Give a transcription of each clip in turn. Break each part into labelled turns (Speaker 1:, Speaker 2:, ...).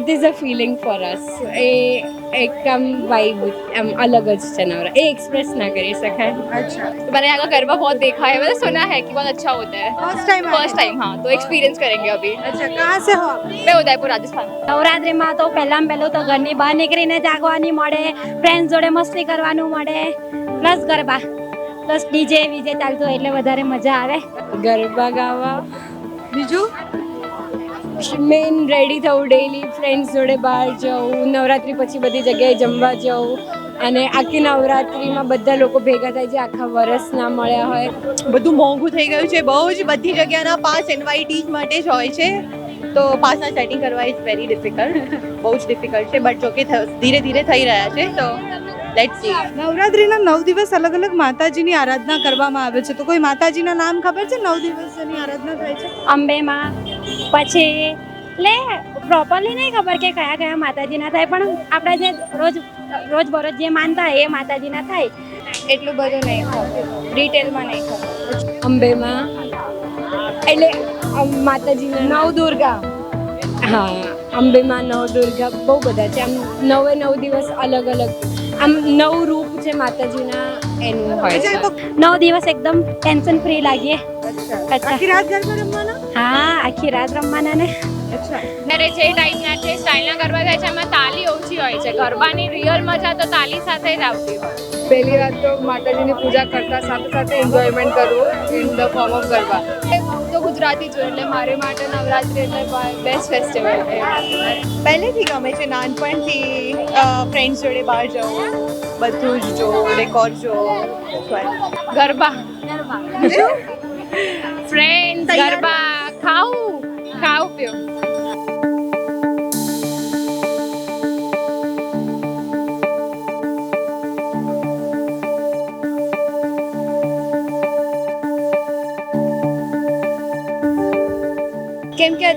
Speaker 1: it is a feeling for us એ એક આમ vibe આમ અલગ જ છે નવરા એ એક્સપ્રેસ ના કરી શકાય
Speaker 2: अच्छा
Speaker 3: तो मैंने यहाँ का गरबा बहुत देखा है मैंने सुना है कि बहुत अच्छा होता है
Speaker 2: फर्स्ट टाइम
Speaker 3: फर्स्ट टाइम हाँ तो एक्सपीरियंस करेंगे अभी
Speaker 2: अच्छा कहाँ से हो आप
Speaker 3: मैं उदयपुर राजस्थान
Speaker 4: નવરાત્રિમાં તો પહેલાં પહેલું તો ઘરની બહાર નીકળીને જાગવાની મળે ફ્રેન્ડ જોડે મસ્તી કરવાનું મળે plus garba plus DJ VJ ચાલતું હોય એટલે વધારે મજા આવે
Speaker 1: ગરબા ગાવા
Speaker 2: બીજું
Speaker 1: મેન રેડી થવું ડેલી ફ્રેન્ડ્સ જોડે બહાર જવું, નવરાત્રી પછી બધી જગ્યાએ જમવા જવું અને આખી નવરાત્રીમાં બધા લોકો ભેગા થાય જે આખા વરસ ના મળ્યા હોય.
Speaker 5: બધું મોંઘું થઈ ગયું છે, બહુ જ બધી જગ્યાના પાસ ઇન્વાઇટીઝ માટે જ હોય છે. તો પાસના સેટિંગ કરવા ઇઝ વેરી ડિફિકલ્ટ બહુ જ ડિફિકલ્ટ છે બટ જોકે ધીરે ધીરે થઈ રહ્યા છે, તો લેટ્સ સી
Speaker 2: નવરાત્રીના નવ દિવસ અલગ અલગ માતાજીની આરાધના કરવામાં આવે છે. તો કોઈ માતાજીના નામ ખબર છે? નવ દિવસની આરાધના થાય છે?
Speaker 4: અંબેમાં. પછી એટલે પ્રોપરલી નહીં ખબર કે કયા કયા માતાજીના થાય પણ આપણે જે રોજ રોજ બરોજ જે માનતા હોય એ માતાજીના થાય.
Speaker 3: એટલું બધું નહીં ખબર. ડિટેલમાં નહીં ખબર.
Speaker 1: અંબેમાં. એટલે માતાજીના નવ દુર્ગા. હા અંબેમાં નવ દુર્ગા બહુ બધા છે. આમ નવે નવ દિવસ અલગ અલગ આમ નવ રૂપ છે માતાજીના એનું હોય છે.
Speaker 4: નવ દિવસ એકદમ ટેન્શન ફ્રી લાગીએ.
Speaker 2: આખી રાત ગરબા રમવાના?
Speaker 4: હા આખી રાત રમવાના ને.
Speaker 2: અચ્છા.
Speaker 3: ત્યારે જે ટાઈપના છે સ્ટાઇલના ગરબા થાય છે એમાં તાલી ઓછી હોય છે. ગરબાની રિયલ મજા તો તાલી સાથે જ આવતી હોય.
Speaker 6: પહેલી વાત તો માતાજીની પૂજા કરતા સાથે સાથે એન્જોયમેન્ટ કરવું in the form
Speaker 3: of garba. Gujarati છું એટલે મારી માટે નવરાત્રિ એટલે બેસ્ટ ફેસ્ટિવલ છે.
Speaker 5: પહેલેથી ગમે છે નાનપણથી ફ્રેન્ડ્સ જોડે બહાર જવું. બધું જ જો ડેકોર જો.
Speaker 3: ગરબા. ફ્રેન્ડ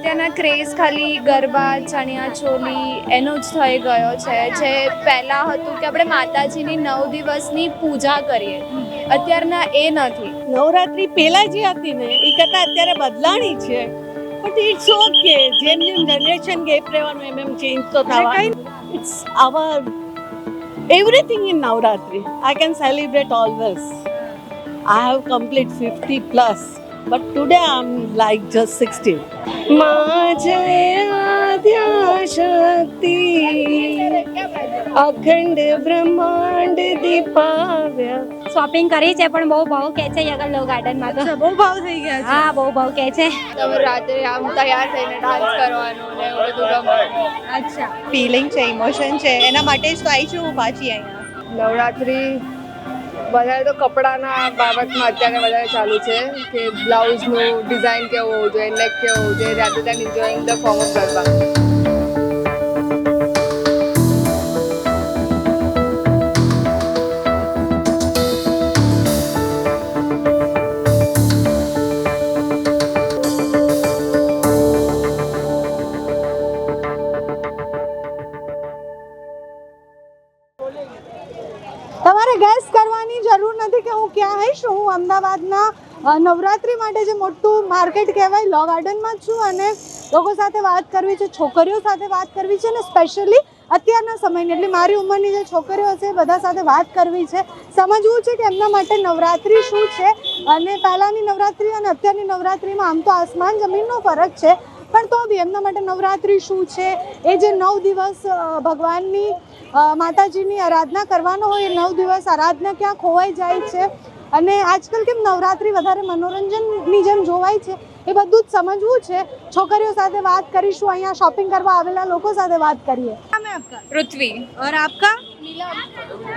Speaker 3: અત્યારના ક્રેઝ ખાલી ગરબા ચણિયા ચોલી એનો જ થઈ ગયો છે. જે પહેલાં હતું કે આપણે માતાજીની નવ દિવસની પૂજા કરીએ. અત્યારના એ નથી.
Speaker 7: નવરાત્રી પહેલા જે હતી ને એ કરતાં અત્યારે બદલાણી છે. બટ ઇટ્સ ઓકે જેમ જેમ જનરેશન ગેપ રહેવાનું એમ એમ ચેન્જ તો થવા it's our everything in Navratri. I can celebrate always I have complete fifty plus but today I am like just sixty
Speaker 1: માં જય શક્તિ અખંડ બ્રહ્માંડ દીપાવ્યા
Speaker 4: શોપિંગ કરી છે પણ બહુ ભાવ કે છે યગલ ગાર્ડનમાં તો
Speaker 2: બહુ ભાવ થઈ ગયા છે.
Speaker 4: હા બહુ ભાવ કે છે
Speaker 3: તમે રાત્રે આમ તૈયાર થઈને ડાન્સ કરવાનું ને એવું બધું ગમે.
Speaker 2: અચ્છા.
Speaker 5: ફિલિંગ છે ઇમોશન છે એના માટે જ તો આવી છું હું પાછી અહીંયા.
Speaker 6: નવરાત્રી વધારે તો કપડાના બાબતમાં અત્યારે વધારે ચાલુ છે કે બ્લાઉઝનું ડિઝાઇન કેવું હોવું જોઈએ નેક કેવું હોવું જોઈએ
Speaker 2: rather than enjoying the form of garba. ક્યાં હઈશ હું અમદાવાદના નવરાત્રિ માટે જે મોટું માર્કેટ કહેવાય લો ગાર્ડનમાં જ છું અને લોકો સાથે વાત કરવી છે, છોકરીઓ સાથે વાત કરવી છે અને સ્પેશિયલી અત્યારના સમયની, એટલે મારી ઉંમરની જે છોકરીઓ છે, બધા સાથે વાત કરવી છે. સમજવું છે કે એમના માટે નવરાત્રી શું છે? અને પહેલાંની નવરાત્રી અને અત્યારની નવરાત્રીમાં આમ તો આસમાન જમીનનો ફરક છે, પણ તો બી એમના માટે નવરાત્રી શું છે? એ જે નવ દિવસ ભગવાનની માતાજીની આરાધના કરવાનો હોય, એ નવ દિવસ આરાધના ક્યાં ખોવાઈ જાય છે? અને આજકાલ કેમ નવરાત્રી વધારે મનોરંજનની જેમ જોવાય છે એ બધું જ સમજવું છે છોકરીઓ સાથે વાત કરીશું અહીંયા શોપિંગ કરવા આવેલા લોકો સાથે વાત કરીએ નામ है आपका
Speaker 3: पृथ्वी
Speaker 2: और आपका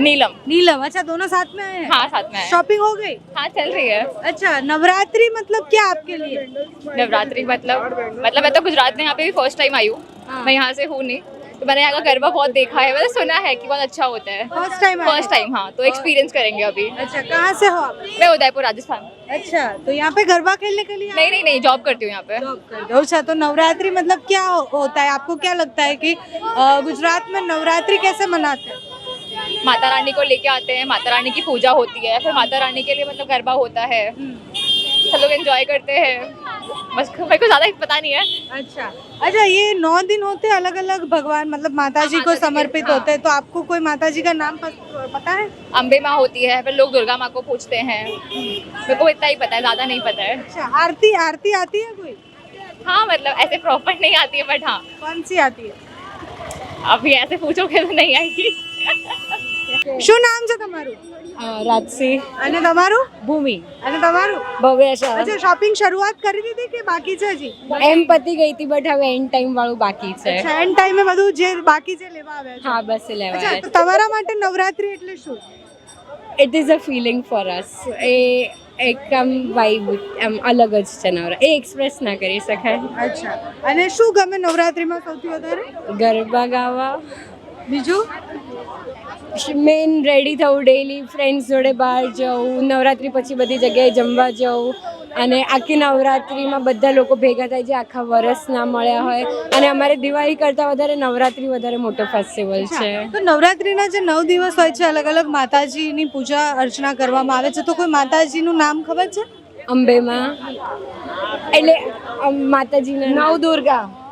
Speaker 3: नीलम
Speaker 2: नीलम अच्छा दोनों साथ में आए हैं
Speaker 3: हाँ साथ में है
Speaker 2: शॉपिंग हो गई
Speaker 3: हाँ चल रही है
Speaker 2: अच्छा नवरात्रि मतलब क्या आपके लिए
Speaker 3: नवरात्रि मतलब मतलब मैं तो गुजरात में यहाँ पे भी फर्स्ट टाइम आई हूँ मैं यहाँ से हूँ नहीं तो मैंने यहाँ का गरबा बहुत देखा है मैंने सुना है कि बहुत अच्छा होता है।
Speaker 2: फ़र्स्ट टाइम
Speaker 3: फ़र्स्ट टाइम हाँ तो एक्सपीरियंस करेंगे अभी।
Speaker 2: अच्छा कहाँ से हो आप?
Speaker 3: मैं उदयपुर राजस्थान।
Speaker 2: अच्छा तो यहाँ पे गरबा खेलने के लिए
Speaker 3: नहीं नहीं नहीं जॉब करती हूँ यहाँ पे।
Speaker 2: जॉब करते हो। अच्छा तो नवरात्रि मतलब क्या होता है? आपको क्या लगता है कि गुजरात में नवरात्रि कैसे मनाते हैं?
Speaker 3: माता रानी को लेके आते हैं माता रानी की पूजा होती है फिर माता रानी के लिए मतलब गरबा होता है। सब लोग एंजॉय करते हैं। बस मेरे को ज़्यादा पता नहीं है
Speaker 2: अच्छा अच्छा ये नौ दिन होते अलग अलग भगवान मतलब माता जी को
Speaker 3: माता जी के,
Speaker 2: समर्पित
Speaker 3: हाँ।
Speaker 2: होते हैं तो आपको कोई माता जी का नाम पस- पता है
Speaker 3: अम्बे माँ होती है फिर लोग दुर्गा माँ को पूछते हैं मेरे को इतना ही पता है ज़्यादा नहीं पता है
Speaker 2: अच्छा आरती आरती आती है कोई
Speaker 3: हाँ मतलब ऐसे प्रॉपर नहीं आती है बट हाँ
Speaker 2: कौन सी आती है
Speaker 3: अभी ऐसे पूछोगे तो नहीं आएगी
Speaker 2: શું નામ છે તમારું
Speaker 1: રાજસી.
Speaker 2: અને તમારું?
Speaker 1: ભૂમિ.
Speaker 2: અને તમારું?
Speaker 1: ભવ્ય શાહ
Speaker 2: અચ્છા શોપિંગ શરૂઆત કરી દીધી કે બાકી છે હજી?
Speaker 1: એમ પતી ગઈ હતી બટ હવે એન્ડ ટાઈમ વાળું બાકી છે.
Speaker 2: એન્ડ ટાઈમે બધું જે બાકી છે લેવા આવે
Speaker 1: હા બસ લેવા
Speaker 2: તો તમારા માટે નવરાત્રી એટલે શું?
Speaker 1: It is a feeling for us એ એક આમ વાઇબ આમ અલગ જ છે નવરા એ એક્સપ્રેસ ના કરી શકાય.
Speaker 2: અચ્છા અને શું ગમે નવરાત્રીમાં સૌથી વધારે?
Speaker 1: ગરબા ગાવા.
Speaker 2: બીજું?
Speaker 1: મેન રેડી થવું ડેઈલી ફ્રેન્ડ્સ જોડે બહાર જવું નવરાત્રી પછી બધી જગ્યાએ જમવા જવું અને આખી નવરાત્રીમાં બધા લોકો ભેગા થાય જે આખા વરસ ના મળ્યા હોય. અને અમારે દિવાળી કરતાં વધારે નવરાત્રી વધારે મોટો ફેસ્ટિવલ છે.
Speaker 2: તો નવરાત્રીના જે નવ દિવસ હોય છે અલગ અલગ માતાજીની પૂજા અર્ચના કરવામાં આવે છે. તો કોઈ માતાજીનું નામ ખબર છે?
Speaker 1: અંબેમાં. એટલે માતાજીના નવ દુર્ગા.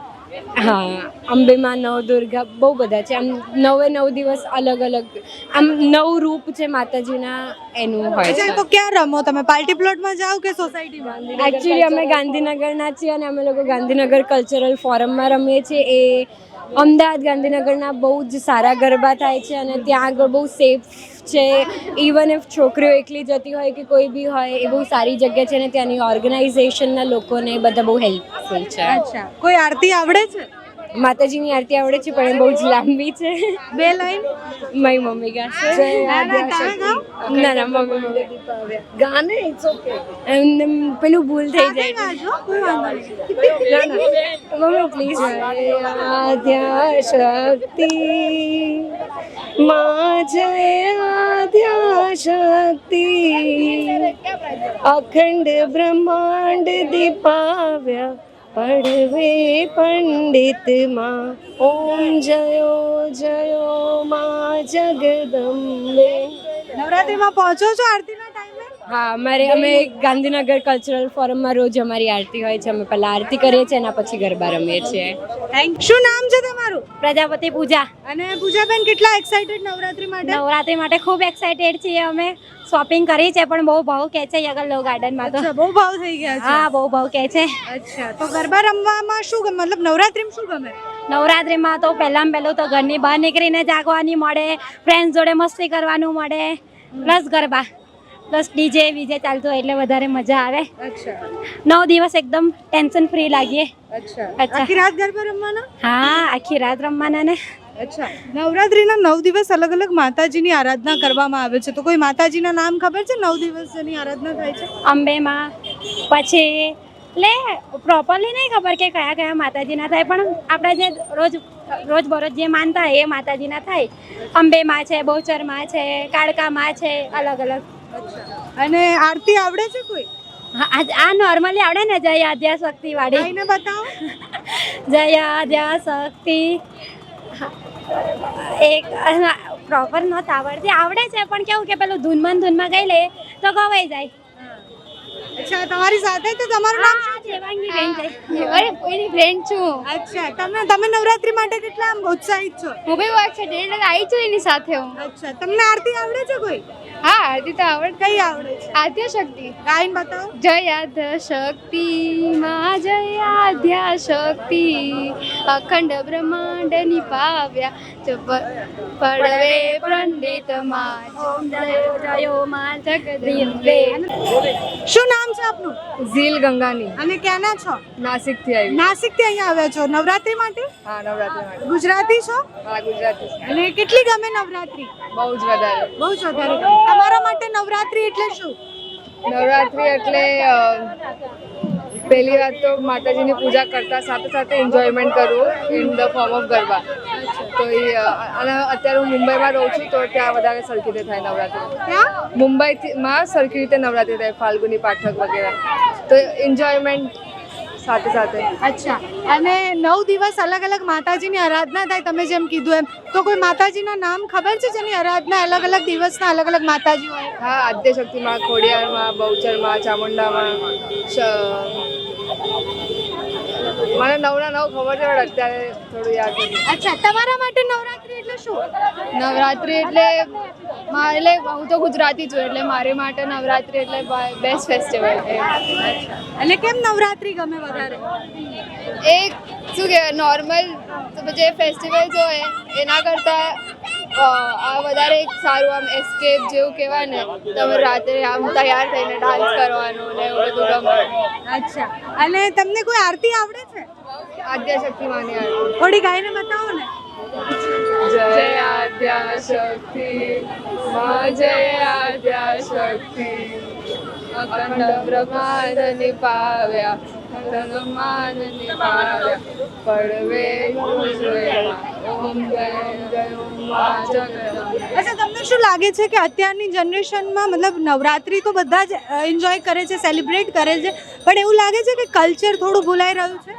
Speaker 1: હા અંબેમાં નવ દુર્ગા બહુ બધા છે. આમ નવે નવ દિવસ અલગ અલગ આમ નવ રૂપ છે માતાજીના એનું હોય છે.
Speaker 2: તો ક્યાં રમો તમે? પાર્ટી પ્લોટમાં જાઓ કે સોસાયટીમાં?
Speaker 1: એકચ્યુઅલી અમે ગાંધીનગરના છીએ અને અમે લોકો ગાંધીનગર કલ્ચરલ ફોરમમાં રમીએ છીએ. એ અમદાવાદ ગાંધીનગરના બહુ જ સારા ગરબા થાય છે અને ત્યાં આગળ બહુ સેફ છે. ઇવન ઇફ છોકરીઓ એકલી જતી હોય કે કોઈ બી હોય, એ બહુ સારી જગ્યા છે ને ત્યાંની ઓર્ગેનાઇઝેશનના લોકોને બધા બહુ હેલ્પફુલ છે.
Speaker 2: અચ્છા. કોઈ આરતી આવડે છે?
Speaker 1: માતાજીની આરતી આવડે છે પણ બહુ જ લાંબી છે.
Speaker 2: બે લાઈન?
Speaker 1: મારી મમ્મી ગાશે
Speaker 2: ના ના
Speaker 1: મમ્મી ગાને ઇટ્સ ઓકે એમ પેલું ભૂલ થઈ જાય.
Speaker 2: ગાજો કોઈ વાંધો નહીં
Speaker 1: મમ્મી પ્લીઝ આધ્યા શક્તિ માજે આધ્યા શક્તિ અખંડ બ્રહ્માંડ દીપાવ્યા. પડવે પંડિતમાં ઓમ જયો જયો માં જગદંબે
Speaker 2: નવરાત્રિમાં પહોંચો છો આરતીના ટાઈમે
Speaker 1: હા અમારે અમે ગાંધીનગર કલ્ચરલ ફોરમમાં રોજ અમારી આરતી હોય છે. અમે પહેલા આરતી કરીએ છીએ એના પછી ગરબા રમીએ છીએ.
Speaker 2: થેન્ક શું નામ છે તમારું?
Speaker 4: પ્રજાપતિ પૂજા.
Speaker 2: અને પૂજાબેન કેટલા એક્સાઇટેડ નવરાત્રી માટે?
Speaker 4: નવરાત્રી માટે ખૂબ એક્સાઇટેડ છીએ અમે. શોપિંગ કરી છે પણ બહુ ભાવ કે છે યગલ લો ગાર્ડનમાં તો.
Speaker 2: બહુ ભાવ થઈ ગયા છે.
Speaker 4: હા બહુ ભાવ કે છે.
Speaker 2: અચ્છા તો ગરબા રમવામાં શું ગમે? મતલબ નવરાત્રીમાં શું ગમે?
Speaker 4: નવરાત્રીમાં તો પહેલાં પહેલું તો ઘરની બહાર નીકળીને જાગવાની મળે ફ્રેન્ડ્સ જોડે મસ્તી કરવાનું મળે plus garba. Plus DJ VJ ચાલતું હોય એટલે વધારે મજા આવે.
Speaker 2: અચ્છા.
Speaker 4: નવ દિવસ એકદમ ટેન્શન ફ્રી લાગીએ.
Speaker 2: આખી રાત ગરબા રમવાના?
Speaker 4: હા આખી રાત રમવાના ને.
Speaker 2: અચ્છા. નવરાત્રીના નવ દિવસ અલગ અલગ માતાજીની આરાધના કરવામાં આવે છે. તો કોઈ માતાજીના નામ ખબર છે? નવ દિવસ જેની આરાધના થાય છે?
Speaker 4: અંબેમાં પછી એટલે પ્રોપરલી નહીં ખબર કે કયા કયા માતાજીના થાય પણ આપણે જે રોજ રોજ બરોજ જે માનતા હોય એ માતાજીના થાય. અંબેમાં છે બહુચરમાં છે કાળકામાં છે અલગ અલગ.
Speaker 2: અને આરતી આવડે છે કોઈ?
Speaker 4: હા, આ આ નોર્મલી આવડે ને જય આદ્યા શક્તિ વાળી
Speaker 2: ગાઈને બતાવો.
Speaker 4: જય આદ્યા શક્તિ. એક પ્રોપર નહોતા આવડતી. આવડે છે પણ કેવું કે પેલું ધૂનમાં ધૂનમાં ગઈ લે તો ગવાઈ જાય.
Speaker 2: અચ્છા તમારી સાથે તો તમારું નામ શું છે?
Speaker 4: દેવાંગી બેન છે.
Speaker 3: અરે એની ફ્રેન્ડ છું.
Speaker 2: અચ્છા તમે તમે નવરાત્રી માટે કેટલા ઉત્સાહિત છો?
Speaker 3: હું બી એક્સાઇટેડ આવી છું એની સાથે હું.
Speaker 2: અચ્છા તમને આરતી આવડે છે કોઈ?
Speaker 3: હા આરતી તો આવડે
Speaker 2: કઈ આવડે છે?
Speaker 3: આદ્ય શક્તિ.
Speaker 2: ગાયન બતાવો.
Speaker 3: જય આદ્ય શક્તિ માં જય આદ્યા શક્તિ. અખંડ બ્રહ્માંડ નિપાવ્યા ચ પ- પડવે
Speaker 4: પંડિતમાં. જયો જયો માં
Speaker 3: જગદંબે
Speaker 2: શું નામ? છે આપનું?
Speaker 6: ઝીલ ગંગાની.
Speaker 2: અને ક્યાંના છો?
Speaker 6: નાસિકથી આવી.
Speaker 2: નાસિકથી અહીંયા આવ્યા છો. નવરાત્રી માટે?
Speaker 6: હા નવરાત્રી માટે.
Speaker 2: ગુજરાતી છો?
Speaker 6: હા ગુજરાતી.
Speaker 2: અને કેટલી ગમે નવરાત્રી?
Speaker 6: બહુ જ વધારે.
Speaker 2: બહુ જ વધારે તમારા માટે નવરાત્રી એટલે શું?
Speaker 6: નવરાત્રી એટલે પહેલી વાત તો માતાજીની પૂજા કરતા સાથે સાથે એન્જોયમેન્ટ કરવું in the form of garba. તો એ અને અત્યારે હું મુંબઈમાં રહું છું તો ત્યાં વધારે સરખી રીતે થાય નવરાત્રી.
Speaker 2: ક્યાં?
Speaker 6: મુંબઈથી માં સરખી રીતે નવરાત્રી થાય ફાલ્ગુની પાઠક વગેરે. તો એન્જોયમેન્ટ સાથે સાથે.
Speaker 2: અચ્છા. અને નવ દિવસ અલગ અલગ માતાજીની આરાધના થાય તમે જેમ કીધું એમ. તો કોઈ માતાજીના નામ ખબર છે જેની આરાધના અલગ અલગ દિવસના અલગ અલગ માતાજી હોય?
Speaker 6: હા આદ્યશક્તિમાં ખોડિયારમાં બહુચરમાં ચામુંડામાં મને નવના નવ ખબર છે પણ અત્યારે થોડું યાદ નથી.
Speaker 2: અચ્છા તમારા માટે નવરાત્રી એટલે શું?
Speaker 8: નવરાત્રિ એટલે એટલે હું તો ગુજરાતી છું એટલે મારે માટે નવરાત્રી એટલે બેસ્ટ ફેસ્ટિવલ છે.
Speaker 2: અને કેમ નવરાત્રી ગમે વધારે?
Speaker 8: એક શું કહેવાય નોર્મલ જે ફેસ્ટિવલ્સ હોય એના કરતાં આ વધારે એક સારું આમ એસ્કેપ જેવું કહેવાય ને તમે રાત્રે આમ તૈયાર થઈને ડાન્સ કરવાનું ને એવું બધું ગમે
Speaker 2: અચ્છા. અને તમને કોઈ આરતી આવડે છે?
Speaker 6: આદ્યશક્તિમાંની આરતી
Speaker 2: થોડી ગાઈને બતાવો ને.
Speaker 6: જય આદ્યા પડવે
Speaker 2: અચ્છા, તમને શું લાગે છે કે અત્યારની જનરેશનમાં મતલબ નવરાત્રી તો બધા જ એન્જોય કરે છે સેલિબ્રેટ કરે છે, પણ એવું લાગે છે કે કલ્ચર થોડું ભૂલાઈ રહ્યું છે?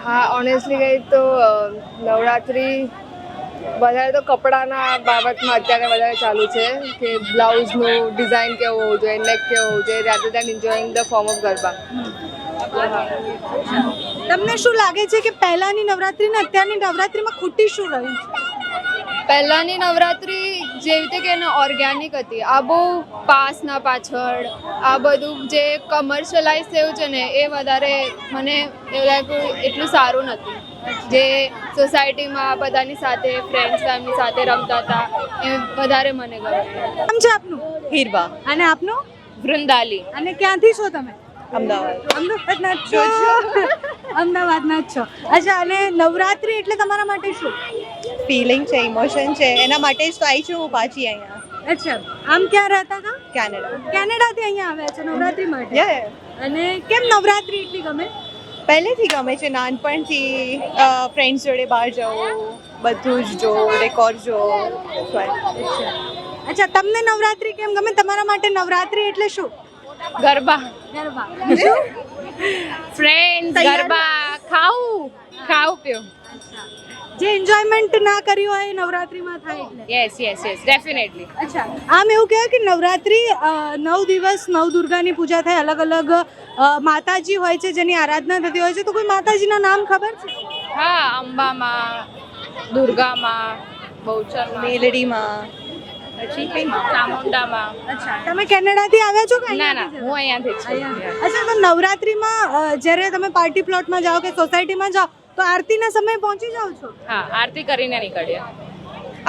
Speaker 6: હા ઓનેસ્ટલી કહી તો નવરાત્રિ વધારે તો કપડાના બાબતમાં અત્યારે વધારે ચાલુ છે કે બ્લાઉઝનું ડિઝાઇન કેવું હોવું જોઈએ નેક કેવું હોવું જોઈએ rather than enjoying the form of garba.
Speaker 2: તમને શું લાગે છે કે પહેલાની નવરાત્રી ને અત્યારની નવરાત્રીમાં ખૂટી શું રહ્યું છે
Speaker 8: પહેલાંની નવરાત્રિ જેવી રીતે કે ઓર્ગેનિક હતી. આ બહુ પાસના પાછળ આ બધું જે કમર્શિયલાઇઝ થયું છે ને એ વધારે મને એવું લાગ્યું એટલું સારું નથી. જે સોસાયટીમાં બધાની સાથે ફ્રેન્ડ્સ એમની સાથે રમતા હતા એ વધારે મને ગમે.
Speaker 2: છે આપનું?
Speaker 5: હીરબા.
Speaker 2: અને આપનું?
Speaker 8: વૃંદાલી.
Speaker 2: અને ક્યાંથી છો તમે?
Speaker 5: અમદાવાદ.
Speaker 2: અમદાવાદના જ છો. અમદાવાદના જ છો. અચ્છા અને નવરાત્રી એટલે તમારા માટે શું?
Speaker 5: ફિલિંગ છે ઇમોશન છે. એના માટે જ તો આવી છું હું પાછી અહીંયા.
Speaker 2: અચ્છા આમ ક્યાં રહેતા હતા?
Speaker 5: કેનેડા
Speaker 2: કેનેડાથી અહીંયા આવ્યા છો નવરાત્રી માટે? અને કેમ નવરાત્રી એટલી ગમે?
Speaker 5: પહેલેથી ગમે છે નાનપણથી ફ્રેન્ડ્સ જોડે બહાર જવું બધું જ જો ડેકોર જો
Speaker 2: અચ્છા તમને નવરાત્રી કેમ ગમે? તમારા માટે નવરાત્રી એટલે શું?
Speaker 8: ગરબા.
Speaker 2: ગરબા.
Speaker 8: ફ્રેન્ડ ગરબા. ખાવું ખાવું પીવું
Speaker 2: જે એન્જોયમેન્ટ ના કર્યું હોય એ નવરાત્રીમાં થાય
Speaker 8: યસ યસ યસ ડેફિનેટલી
Speaker 2: અચ્છા. આમ એવું કહેવાય કે નવરાત્રી નવ દિવસ નવ દુર્ગાની પૂજા થાય અલગ અલગ માતાજી હોય છે જેની આરાધના થતી હોય છે તો કોઈ માતાજીના નામ ખબર છે?
Speaker 8: હા અંબામાં દુર્ગામાં બહુચર
Speaker 5: મેલડીમાં. પછી કઈ
Speaker 8: ચામુંડામાં.
Speaker 2: અચ્છા તમે કેનેડાથી આવ્યા છો કે
Speaker 8: ના ના હું અહીંયાથી છું.
Speaker 2: અચ્છા તો નવરાત્રીમાં જ્યારે તમે પાર્ટી પ્લોટમાં જાઓ કે સોસાયટીમાં જાઓ તો આરતીના સમયે પહોંચી જાઓ છો?
Speaker 8: હા આરતી કરીને નીકળ્યા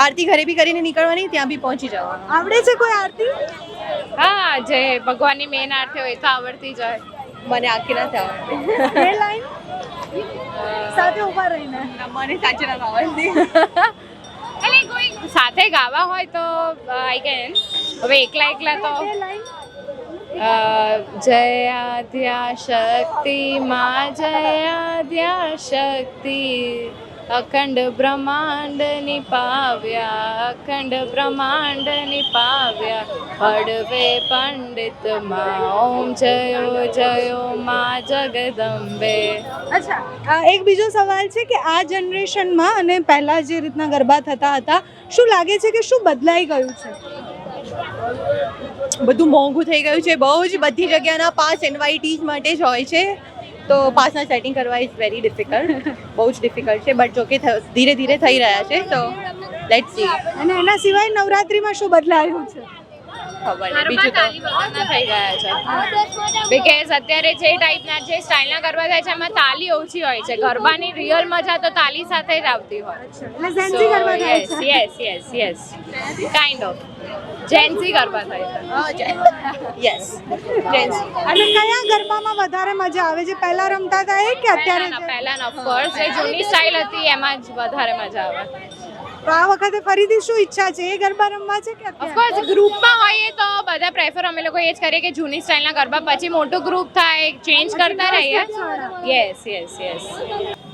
Speaker 5: આરતી ઘરે બી કરીને નીકળવાની ત્યાં બી પહોંચી જવાનું.
Speaker 2: આવડે છે કોઈ આરતી?
Speaker 8: હા જે ભગવાનની મેન આરતી હોય તો આવડતી જ હોય.
Speaker 5: મને આખી ના આવડતી.
Speaker 2: લાઈન સાથે ઊભા રહીને.
Speaker 5: મને સાચી ના આવડતી.
Speaker 8: એટલે કોઈ સાથે ગાવા હોય તો આઈ કેન હવે એકલા એકલા તો
Speaker 2: એ
Speaker 8: ધ્યા શક્તિ માં જયાધ્યા શક્તિ. અખંડ બ્રહ્માંડ નિપાવ્યા અખંડ બ્રહ્માંડ નિપાવ્યા હળવે પંડિતમાં ઓમ જયો જયો માં જગદંબે.
Speaker 2: અચ્છા એક બીજો સવાલ છે કે આ જનરેશનમાં અને પહેલાં જે રીતના ગરબા થતા હતા શું લાગે છે કે શું બદલાઈ ગયું છે?
Speaker 5: બધું મોંઘું થઈ ગયું છે. બહુ જ બધી જગ્યાના પાસ એન્વાઇટીઝ માટે જ હોય છે. તો પાસના સેટિંગ કરવા ઇઝ વેરી ડિફિકલ્ટ બહુ જ ડિફિકલ્ટ છે બટ જોકે ધીરે ધીરે થઈ રહ્યા છે, તો લેટ્સ સી
Speaker 2: અને એના સિવાય નવરાત્રીમાં શું બદલાયું છે?
Speaker 5: ખબર નહીં. બીજું તો
Speaker 8: થઈ ગયા છે. બીકોઝ અત્યારે જે ટાઈપના જે સ્ટાઇલના ગરબા થાય છે એમાં તાલી ઓછી હોય છે. ગરબાની રિયલ મજા તો તાલી સાથે જ આવતી હોય. Yes
Speaker 2: yes
Speaker 8: yes yes kind of Gen Z garba થાય છે.
Speaker 5: યસ જેન્સી
Speaker 2: અને કયા ગરબામાં વધારે મજા આવે છે? પહેલા રમતા હતા એ કે અત્યારે
Speaker 8: પહેલાના ઓફ કોર્સ જે જૂની સ્ટાઇલ હતી એમાં જ વધારે મજા આવે.
Speaker 2: તો આ વખતે ફરીથી શું ઈચ્છા છે? એ ગરબા રમવા છે કે
Speaker 8: ઓફકોર્સ ગ્રુપમાં હોઈએ તો બધા પ્રેફર અમે લોકો એ જ કરીએ કે જૂની સ્ટાઇલના ગરબા. પછી મોટું ગ્રુપ થાય ચેન્જ કરતા રહીએ. Yes yes yes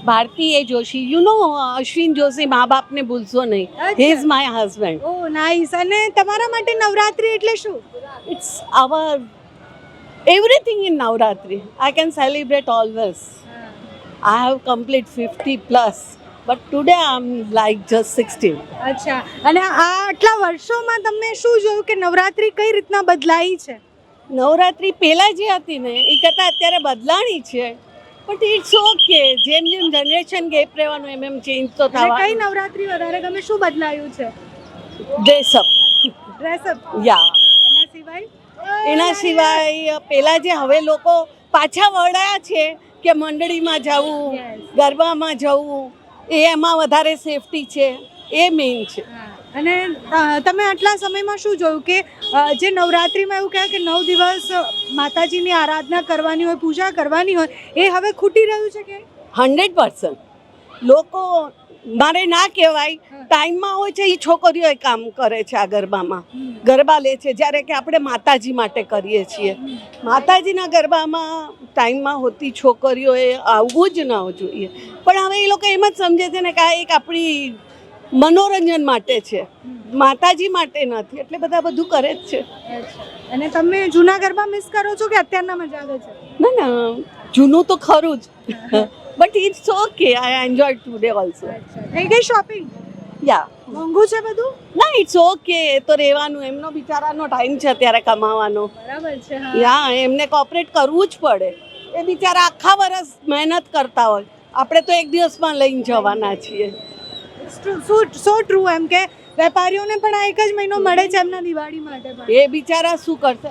Speaker 7: Bharati A Joshi. You know Ashwin Joshi મા બાપને ભૂલશો નહીં. He is my husband
Speaker 2: oh nice અને તમારા માટે નવરાત્રી એટલે શું?
Speaker 7: It's our everything in Navratri. I can celebrate always I have complete fifty 50 plus, but today I'm like just 16.
Speaker 2: અચ્છા. અને આ આટલા વર્ષોમાં તમે શું જોયું કે નવરાત્રી કઈ રીતના બદલાઈ છે?
Speaker 7: નવરાત્રી પહેલાં જે હતી ને એ કરતાં અત્યારે બદલાણી છે. બટ ઇટ્સ ઓકે જેમ જેમ જનરેશન ગેપ રહેવાનું એમ એમ ચેન્જ તો
Speaker 2: થાય કઈ નવરાત્રી વધારે ગમે? શું બદલાયું છે?
Speaker 7: ડ્રેસઅપ
Speaker 2: ડ્રેસઅપ
Speaker 7: યા
Speaker 2: એના સિવાય?
Speaker 7: એના સિવાય પહેલાં જે હવે લોકો પાછા વળ્યા છે કે મંડળીમાં જવું ગરબામાં જવું એ એમાં વધારે સેફટી છે એ મેઇન છે.
Speaker 2: અને તમે આટલા સમયમાં શું જોયું કે જે નવરાત્રિમાં એવું કહેવાય કે નવ દિવસ માતાજીની આરાધના કરવાની હોય પૂજા કરવાની હોય એ હવે ખૂટી રહ્યું છે કે?
Speaker 7: Hundred percent. લોકો મારે ના કહેવાય. ટાઈમમાં હોય છે એ છોકરીઓ કામ કરે છે આ ગરબામાં. ગરબા લે છે જ્યારે કે આપણે માતાજી માટે કરીએ છીએ. માતાજીના ગરબામાં ટાઈમમાં હોતી છોકરીઓએ આવવું જ ન જોઈએ. પણ હવે એ લોકો એમ જ સમજે છે ને કે આ એક આપણી મનોરંજન માટે છે. માતાજી માટે નથી એટલે બધા બધું કરે જ છે.
Speaker 2: અને તમે જૂના ગરબા મિસ કરો છો કે અત્યારના મજા આવે છે?
Speaker 7: ના ના જૂનું તો ખરું જ. But it's okay I enjoy today also
Speaker 2: થઈ ગઈ શોપિંગ
Speaker 7: યા
Speaker 2: મોંઘું છે બધું?
Speaker 7: ના ઇટ્સ ઓકે એ તો રહેવાનું. એમનો બિચારાનો ટાઈમ છે અત્યારે કમાવાનો.
Speaker 2: બરાબર છે
Speaker 7: યા એમને કોપરેટ કરવું જ પડે. એ બિચારા આખા વર્ષ મહેનત કરતા હોય. આપણે તો એક દિવસમાં લઈને જવાના છીએ.
Speaker 2: સો ટ્રુ એમ કે વેપારીઓને પણ આ એક જ મહિનો મળે છે એમના દિવાળી માટે પણ.
Speaker 7: એ બિચારા શું કરશે?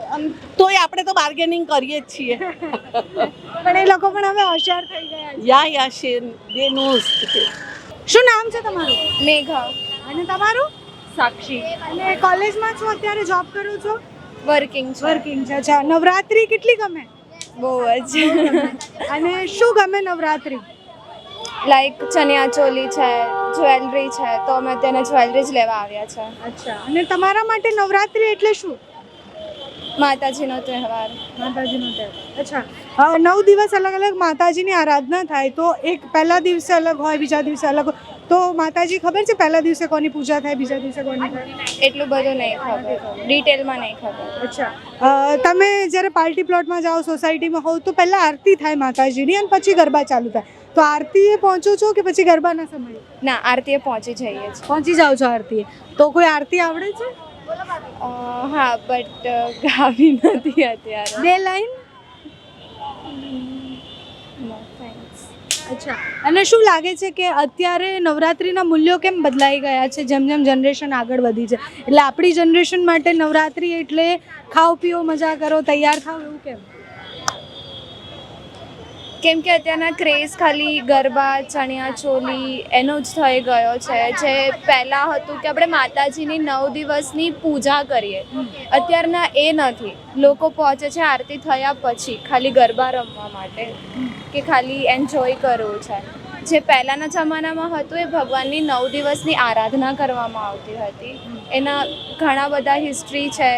Speaker 7: તોય આપણે તો બાર્ગેનિંગ કરીએ જ છીએ.
Speaker 2: પણ એ લોકો પણ હવે હોશિયાર થઈ ગયા
Speaker 7: યા યા શેર દે નોઝ
Speaker 2: શું નામ છે તમારું?
Speaker 3: મેઘા.
Speaker 2: અને તમારું?
Speaker 3: સાક્ષી.
Speaker 2: અને કોલેજમાં છો? અત્યારે જોબ કરો છો?
Speaker 3: વર્કિંગ છે.
Speaker 2: વર્કિંગ છે. અચ્છા. નવરાત્રી કેટલી ગમે?
Speaker 3: બહુ જ.
Speaker 2: અને શું ગમે નવરાત્રી?
Speaker 3: લાઈક ચણિયા ચોલી છે જ્વેલરી છે તો અમે તેને જ્વેલરી જ લેવા આવ્યા છે.
Speaker 2: અચ્છા. અને તમારા માટે નવરાત્રી એટલે શું?
Speaker 3: માતાજીનો તહેવાર.
Speaker 2: માતાજીનો તહેવાર. અચ્છા. નવ દિવસ અલગ અલગ માતાજીની આરાધના થાય તો એક પહેલા દિવસે અલગ હોય બીજા દિવસે અલગ તો માતાજી ખબર છે પહેલા દિવસે કોની પૂજા થાય બીજા દિવસે કોની થાય?
Speaker 3: એટલું બધું નહીં ખબર. ડિટેલમાં નહીં ખબર.
Speaker 2: અચ્છા. તમે જ્યારે પાર્ટી પ્લોટમાં જાઓ સોસાયટીમાં હોવ તો પહેલાં આરતી થાય માતાજીની અને પછી ગરબા ચાલુ થાય. તો આરતીએ પહોંચો છો કે પછી ગરબાના સમયે?
Speaker 3: ના આરતીએ પહોંચી જઈએ છીએ.
Speaker 2: પહોંચી જાઓ છો આરતીએ. તો કોઈ આરતી આવડે છે?
Speaker 3: હા બટ ગાવી નથી અત્યારે.
Speaker 2: બે લાઈન? અચ્છા. અને શું લાગે છે કે અત્યારે નવરાત્રિના મૂલ્યો કેમ બદલાઈ ગયા છે? જેમ જેમ જનરેશન આગળ વધી છે. એટલે આપણી જનરેશન માટે નવરાત્રિ એટલે ખાઓ પીઓ મજા કરો તૈયાર થાવ એવું કેમ?
Speaker 3: કેમ કે અત્યારના ક્રેઝ ખાલી ગરબા, ચણિયા ચોલી એનો જ થઈ ગયો છે. જે પહેલાં હતું કે આપણે માતાજીની નવ દિવસની પૂજા કરીએ. અત્યારના એ નથી. લોકો પહોંચે છે આરતી થયા પછી ખાલી ગરબા રમવા માટે કે ખાલી એન્જોય કરવું છે. જે પહેલાંના જમાનામાં હતું એ ભગવાનની નવ દિવસની આરાધના કરવામાં આવતી હતી. એના ઘણા બધા હિસ્ટ્રી છે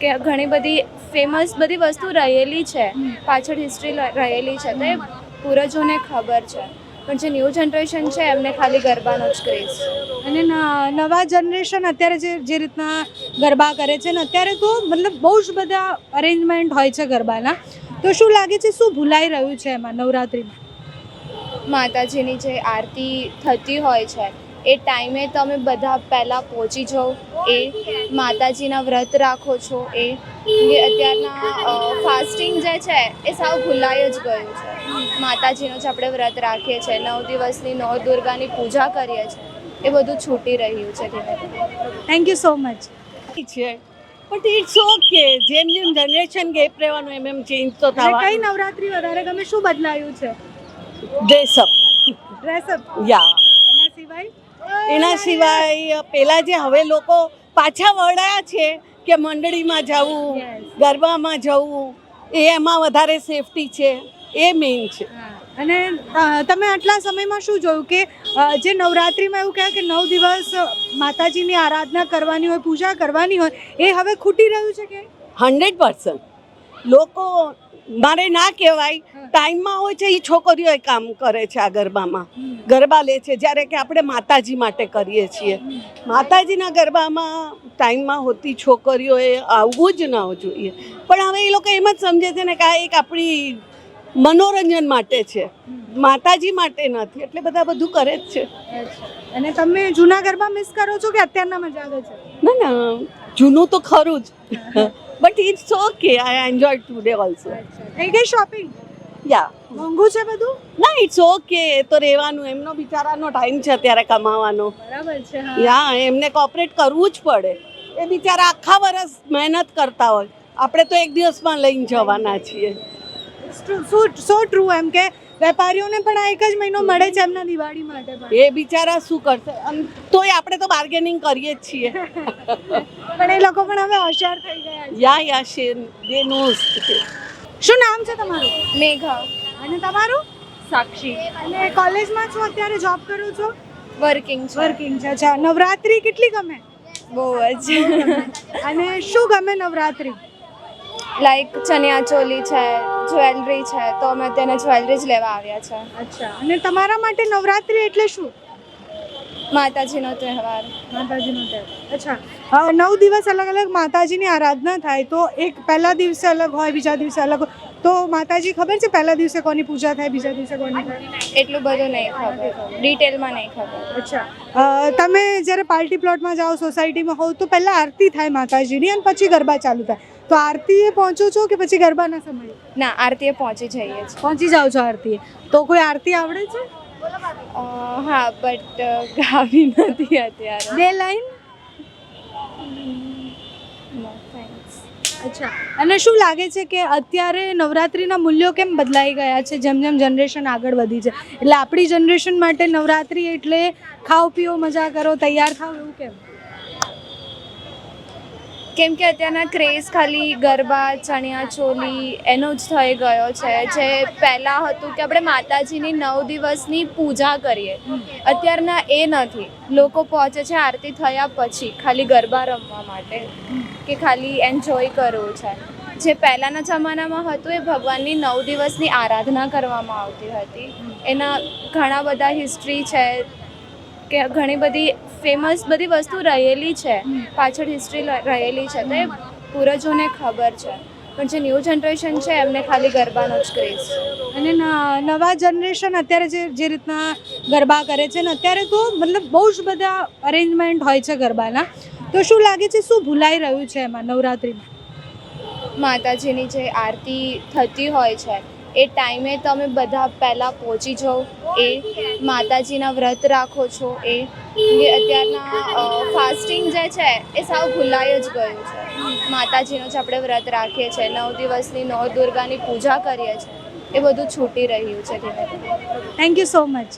Speaker 3: કે ઘણી બધી ફેમસ બધી વસ્તુ રહેલી છે. પાછળ હિસ્ટ્રી રહેલી છે. તો એ પૂર્વજોને ખબર છે. પણ જે ન્યૂ જનરેશન છે એમને ખાલી ગરબાનો જ ક્રેઝ છે.
Speaker 2: અને નવા જનરેશન અત્યારે જે જે રીતના ગરબા કરે છે ને અત્યારે તો મતલબ બહુ જ બધા અરેન્જમેન્ટ હોય છે ગરબાના. તો શું લાગે છે શું ભૂલાઈ રહ્યું છે એમાં નવરાત્રિમાં?
Speaker 3: માતાજીની જે આરતી થતી હોય છે એ ટાઈમે તમે બધા પહેલાં પહોંચી જાઓ. એ માતાજીના વ્રત રાખો છો એ. અત્યારના ફાસ્ટિંગ જે છે એ સાવ ભૂલાઈ જ ગયું છે. માતાજીનું જ આપણે વ્રત રાખીએ છીએ. નવ દિવસની નવ દુર્ગાની પૂજા કરીએ છીએ. એ બધું છૂટી રહ્યું છે ધીમે ધીમે.
Speaker 2: થેન્ક યુ સો મચ
Speaker 7: છે. બટ ઇટ્સ ઓકે જેમ જેમ જનરેશન ગેપ રહેવાનું એમ એમ ચેન્જ તો
Speaker 2: થાય કઈ નવરાત્રી વધારે ગમે શું બદલાયું છે?
Speaker 7: ડ્રેસઅપ
Speaker 2: ડ્રેસઅપ
Speaker 7: યા
Speaker 2: એના સિવાય
Speaker 7: પહેલાં જે હવે લોકો પાછા વળ્યા છે કે મંડળીમાં જવું ગરબામાં જવું એ એમાં વધારે સેફટી છે એ મેઇન છે.
Speaker 2: અને તમે આટલા સમયમાં શું જોયું કે જે નવરાત્રિમાં એવું કહે કે નવ દિવસ માતાજીની આરાધના કરવાની હોય પૂજા કરવાની હોય એ હવે ખૂટી રહ્યું છે કે?
Speaker 7: Hundred percent. લોકો મારે ના કહેવાય. ટાઈમમાં હોય છે એ છોકરીઓ કામ કરે છે આ ગરબામાં. ગરબા લે છે જ્યારે કે આપણે માતાજી માટે કરીએ છીએ. માતાજીના ગરબામાં ટાઈમમાં હોતી છોકરીઓએ આવવું જ ન જોઈએ. પણ હવે એ લોકો એમ જ સમજે છે ને કે આ એક આપણી મનોરંજન માટે છે. માતાજી માટે નથી એટલે બધા બધું કરે જ છે.
Speaker 2: અને તમે જૂના ગરબા મિસ કરો છો કે અત્યારના મજા આવે છે?
Speaker 7: ના ના જૂનું તો ખરું જ. But it's okay I enjoy today
Speaker 2: also ગઈ શોપિંગ
Speaker 7: યા
Speaker 2: મોંઘું છે બધું?
Speaker 7: ના ઇટ્સ ઓકે એ તો રહેવાનું. એમનો બિચારાનો ટાઈમ છે અત્યારે કમાવાનો.
Speaker 2: બરાબર છે
Speaker 7: યા એમને કોપરેટ કરવું જ પડે. એ બિચારા આખા વર્ષ મહેનત કરતા હોય. આપણે તો એક દિવસમાં લઈને જવાના છીએ.
Speaker 2: સો ટ્રુ એમ કે વેપારીઓને પણ આ એક જ મહિનો મળે છે એમના દિવાળી માટે પણ.
Speaker 7: એ બિચારા શું કરશે? તોય આપણે તો બાર્ગેનિંગ કરીએ જ છીએ.
Speaker 2: પણ એ લોકો પણ હવે હોશિયાર થઈ ગયા
Speaker 7: યા યા શેર દે નોઝ
Speaker 2: શું નામ છે તમારું?
Speaker 3: મેઘા.
Speaker 2: અને તમારું?
Speaker 3: સાક્ષી.
Speaker 2: અને કોલેજમાં છો? અત્યારે જોબ કરો છો?
Speaker 3: વર્કિંગ છે.
Speaker 2: વર્કિંગ છે. અચ્છા. નવરાત્રી કેટલી ગમે?
Speaker 3: બહુ જ.
Speaker 2: અને શું ગમે નવરાત્રી?
Speaker 3: લાઈક ચણિયા ચોલી છે જ્વેલરી છે તો અમે તેને જ્વેલરી જ લેવા આવ્યા છે.
Speaker 2: અચ્છા. અને તમારા માટે નવરાત્રી એટલે શું?
Speaker 3: માતાજીનો તહેવાર.
Speaker 2: માતાજીનો તહેવાર. અચ્છા. નવ દિવસ અલગ અલગ માતાજીની આરાધના થાય તો એક પહેલા દિવસે અલગ હોય બીજા દિવસે અલગ તો માતાજી ખબર છે પહેલા દિવસે કોની પૂજા થાય બીજા દિવસે કોની થાય?
Speaker 3: એટલું બધું નહીં ખબર. ડિટેલમાં નહીં ખબર.
Speaker 2: અચ્છા. તમે જ્યારે પાર્ટી પ્લોટમાં જાઓ સોસાયટીમાં હોવ તો પહેલાં આરતી થાય માતાજીની અને પછી ગરબા ચાલુ થાય. તો આરતીએ પહોંચો છો કે પછી ગરબાના સમયે?
Speaker 3: ના આરતીએ પહોંચી જઈએ છીએ.
Speaker 2: પહોંચી જાઓ છો આરતીએ. તો કોઈ આરતી આવડે છે?
Speaker 3: હા બટ ગાવી નથી અત્યારે.
Speaker 2: બે લાઈન? અચ્છા. અને શું લાગે છે કે અત્યારે નવરાત્રિના મૂલ્યો કેમ બદલાઈ ગયા છે? જેમ જેમ જનરેશન આગળ વધી છે. એટલે આપણી જનરેશન માટે નવરાત્રિ એટલે ખાઓ પીઓ મજા કરો તૈયાર થાવ એવું કેમ?
Speaker 3: કેમ કે અત્યારના ક્રેઝ ખાલી ગરબા, ચણિયા ચોલી એનો જ થઈ ગયો છે. જે પહેલાં હતું કે આપણે માતાજીની નવ દિવસની પૂજા કરીએ. અત્યારના એ નથી. લોકો પહોંચે છે આરતી થયા પછી ખાલી ગરબા રમવા માટે કે ખાલી એન્જોય કરવું છે. જે પહેલાંના જમાનામાં હતું એ ભગવાનની નવ દિવસની આરાધના કરવામાં આવતી હતી. એના ઘણા બધા હિસ્ટ્રી છે કે ઘણી બધી ફેમસ બધી વસ્તુ રહેલી છે. પાછળ હિસ્ટ્રી રહેલી છે. તો એ પૂર્વજોને ખબર છે. પણ જે ન્યૂ જનરેશન છે એમને ખાલી ગરબાનો જ ક્રેઝ છે.
Speaker 2: અને નવા જનરેશન અત્યારે જે જે રીતના ગરબા કરે છે ને અત્યારે તો મતલબ બહુ જ બધા અરેન્જમેન્ટ હોય છે ગરબાના. તો શું લાગે છે શું ભૂલાઈ રહ્યું છે એમાં નવરાત્રિમાં?
Speaker 3: માતાજીની જે આરતી થતી હોય છે એ ટાઈમે તમે બધા પહેલાં પહોંચી જાઓ, એ માતાજીના વ્રત રાખો છો, એ અત્યારના ફાસ્ટિંગ જે છે, એ સાવ ભૂલાઈ જ ગયું છે. માતાજીનો જે આપણે વ્રત રાખીએ છીએ, નવ દિવસની નવ દુર્ગાની પૂજા કરીએ છીએ, એ બધું છૂટી રહ્યું છે ધીમે ધીમે.
Speaker 2: Thank you so much